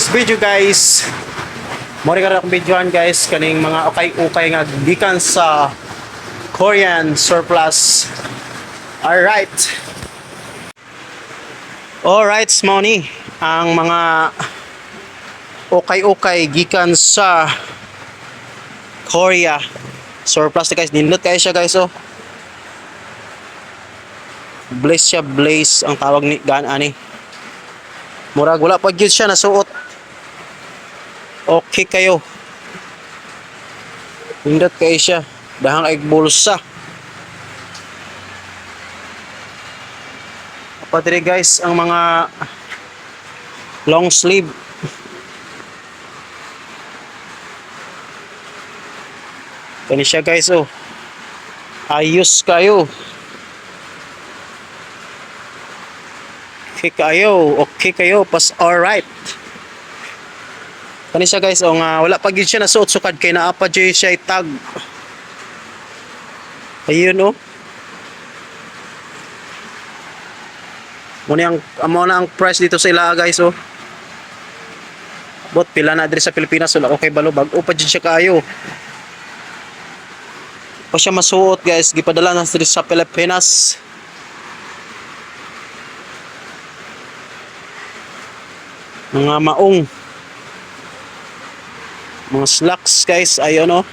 this video guys. Mori ka akong videoan guys. Kaning mga ukay-ukay nga gikan sa Korean surplus. Alright. Alright Smony ang mga ukay-ukay gikan sa Korea surplus. Na guys nindot kayo siya guys oh. Blaze siya blaze ang tawag ni gaan ani. Murag wala pa gyud siya nasuot. Okay kayo. Pindot kayo siya. Dahang ay bulsa. Apa diri guys ang mga long sleeve. Kani siya guys oh. Ayos kayo. Okay kayo, okay kayo, pas alright. Kani siya guys, o nga, wala pa gyud siya nasuot sukad kay naa pa gyud siya tag. Ayun oh. Muna ang amo na ang price dito sa ila guys oh. Bot pila na diri sa Pilipinas wala okay balo bag-o pa gyud siya kaayo. Pa siya masuot guys, gipadala na diri sa Pilipinas. mga maong mga slacks guys. Ayun oh.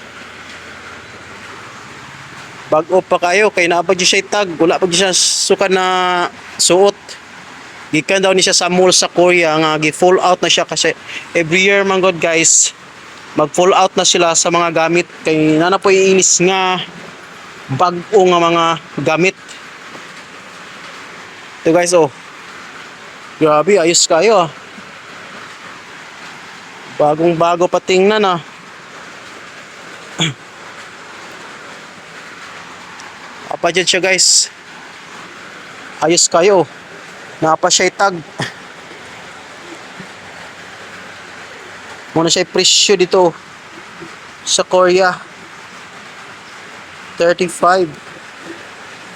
Bago pa kayo. Kay naa pa di siya tag. Wala pa di siya suka na suot. Gikan daw ni siya sa mall sa Korea nga gi full out na siya kasi every year man god guys mag full out na sila sa mga gamit. Kay nana po iinis nga bag-o nga mga gamit. Ito guys oh. Grabe ayos kayo ah Bagong bago pa tingnan ah. Apa dyan siya guys. Ayos kayo. Napa siya tag. Muna siya presyo dito sa Korea. 35.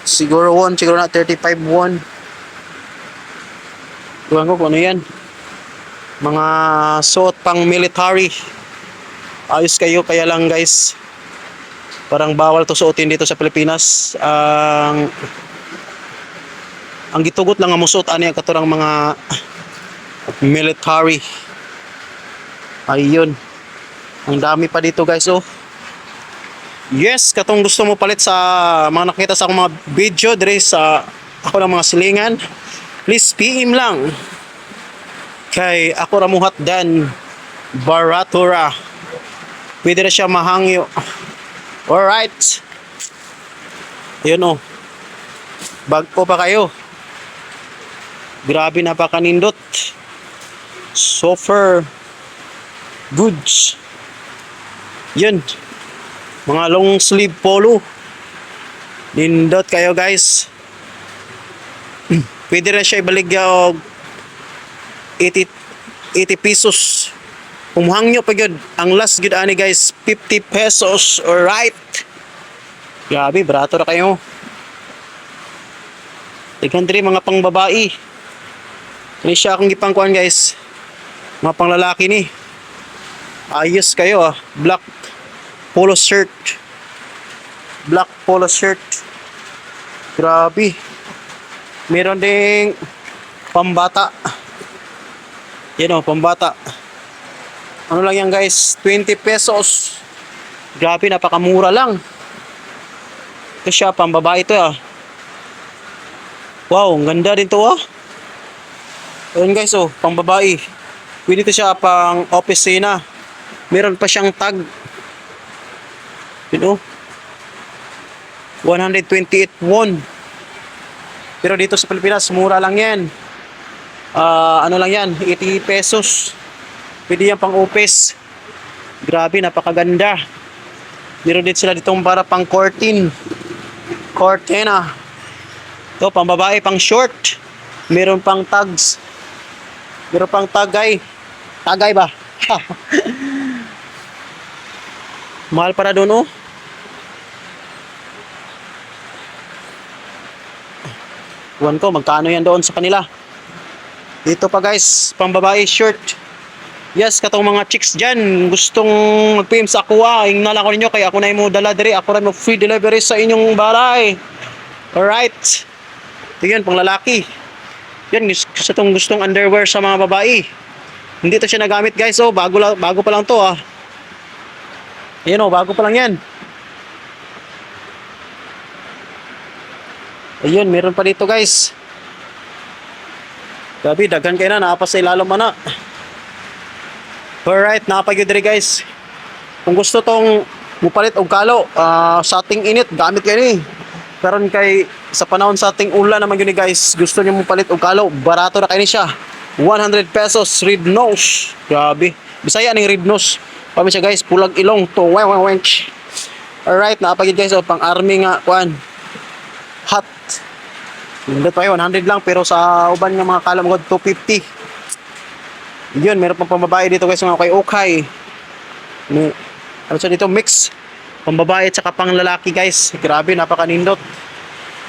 Siguro 1, siguro na 35 1. Tuwan ko kung ano yan mga suot pang military. Ayos kayo kaya lang guys. Parang bawal to suotin dito sa Pilipinas. Ang ang gitugot lang ang musuot ani ang katurang mga military. Ayun. Ang dami pa dito guys oh. Yes katong gusto mo palit sa mga nakita sa akong mga video dire sa ako ng mga silingan please PM lang kay ako ramuhat dan baratura pwede na siya mahangyo. Alright. Yun oh. Bagpo pa kayo. Grabe napakanindot. Sofer goods. Yun. Mga long sleeve polo. Nindot kayo guys. Pwede na siya ibaligya og 80 80 pesos. Umuhangyo pa gyud ang last gyud ani guys 50 pesos. Alright. Grabe barato ra kayo. Tignan diri mga pangbabae. Ini siya akong gipangkuan guys. Mga panglalaki ni. Ayos kayo ah. Black polo shirt. Black polo shirt. Grabe. Meron ding pambata yan o, pambata. Ano lang yan guys, 20 pesos. Grabe, napakamura lang. Ito siya, pambabae ito ah. Wow, ang ganda din to ah. Ayun guys oh, pambabae. Pwede ito siya pang opisina. Meron pa siyang tag. Yun oh. 128 won. Pero dito sa Pilipinas, mura lang yan uh, ano lang yan 80 pesos. Pwede yan pang upis. Grabe napakaganda. Meron din sila ditong para pang curtain. Cortina to pang babae pang short. Meron pang tags. Meron pang tagay. Tagay ba? Mahal para doon oh. Iwan ko magkano yan doon sa kanila dito pa guys, pang babae shirt. Yes, katong mga chicks dyan, gustong mag-PM sa ako ah, yung nala ko ninyo, kaya ako na mo dala diri, ako rin mag-free delivery sa inyong baray. Alright. Ito yun, pang lalaki. Yan, sa tong gustong underwear sa mga babae. Hindi to siya nagamit guys, oh, bago, bago pa lang to ah. Ayan oh, bago pa lang yan. Ayun, meron pa dito guys. Gabi, daghan kayo na, naapas sa ilalim mana. Alright, napagyo diri guys. Kung gusto tong mupalit og kalo ah, sa ating init, gamit kayo ni. Karon kay sa panahon sa ating ulan naman yun guys, gusto niyo mupalit og kalo, barato na kayo ni siya. 100 pesos rib nose. Grabe. Bisaya ning rib nose. Pami siya guys, pulag ilong to weng weng wench. Alright, napagid guys oh, pang army nga kuan. Hot. Hindi pa yun, 100 lang pero sa uban nga mga kalam ko 250. Yun, meron pang pambabae dito guys, mga kay Okay. Ni, ano siya dito, mix. Pambabae at saka pang lalaki guys. Grabe, napakanindot.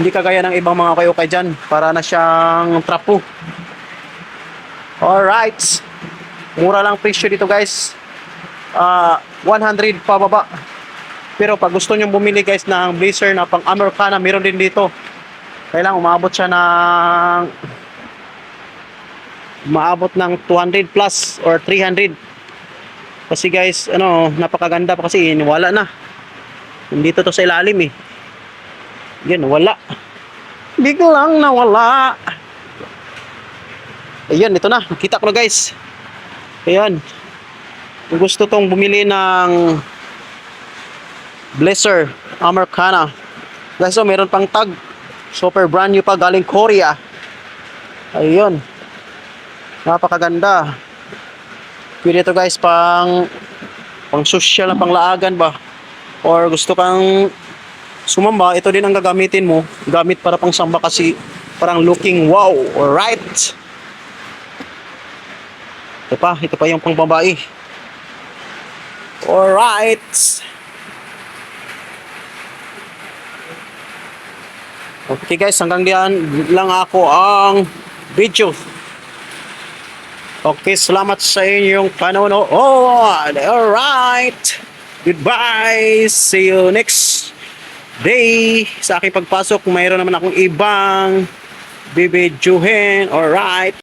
Hindi kagaya ng ibang mga kay Okay dyan. Para na siyang trapo. Alright. Mura lang presyo dito guys. Ah, 100 pababa. Pero pag gusto nyo bumili guys ng blazer na pang Americana, meron din dito. Kailangan umabot siya ng maabot ng 200 plus or 300 kasi guys ano napakaganda pa kasi wala na. Dito to sa ilalim eh. Yan wala. Biglang nawala. Ayan ito na. Kita ko na guys. Ayan kung gusto tong bumili ng blazer Americana. Guys so meron pang tag super brand new pa galing Korea ayun Napakaganda. Pwede ito guys pang pang social na panglaagan ba? Or gusto kang sumamba, ito din ang gagamitin mo. Gamit para pang samba kasi parang looking wow. Alright. Ito pa, ito pa yung pang babae. Alright. Okay guys, hanggang diyan lang ako ang video. Okay, salamat sa inyong panonood. Alright. Goodbye. See you next day. Sa aking pagpasok, mayroon naman akong ibang bibidyohin. Alright.